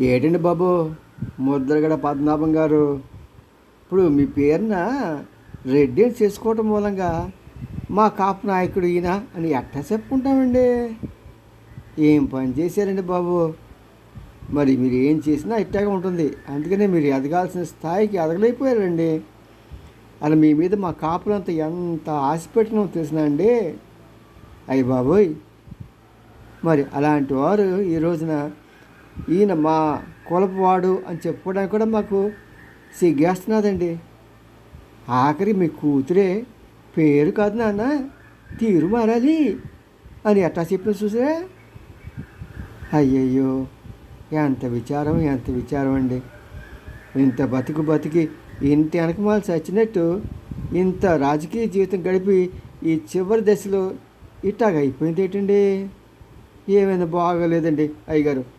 ఏటండి బాబు? ముద్రగడ పద్మనాభం గారు. ఇప్పుడు మీ పేరున రెడ్డి చేసుకోవటం మూలంగా మా కాపు నాయకుడు ఈయన అని ఎట్టా చెప్పుకుంటామండి? ఏం పని చేశారండి బాబు? మరి మీరు ఏం చేసినా ఇట్టాగా ఉంటుంది. అందుకనే మీరు ఎదగాల్సిన స్థాయికి ఎదగలేకపోయారండి. అని మీ మీద మా కాపులంతా ఎంత ఆశ పెట్టినో తెలిసిన అండి? అయ్యి బాబోయ్! మరి అలాంటి వారు ఈ రోజున ఈయన మా కులపవాడు అని చెప్పుకోవడానికి కూడా మాకు సిగ్గేస్తున్నదండి ఆఖరి మీ కూతురే పేరు కాదు నాన్న తీరు మారాలి అని ఎట్టా చెప్పిన చూసారా? అయ్యయ్యో ఎంత విచారం ఎంత విచారం అండి. ఇంత బతుకు బతికి ఇంత వెనకమాలు చచ్చినట్టు ఇంత రాజకీయ జీవితం గడిపి ఈ చివరి దశలో ఇట్టాగ అయిపోయింది ఏంటండి ఏమైనా బాగోలేదండి అయ్యగారు.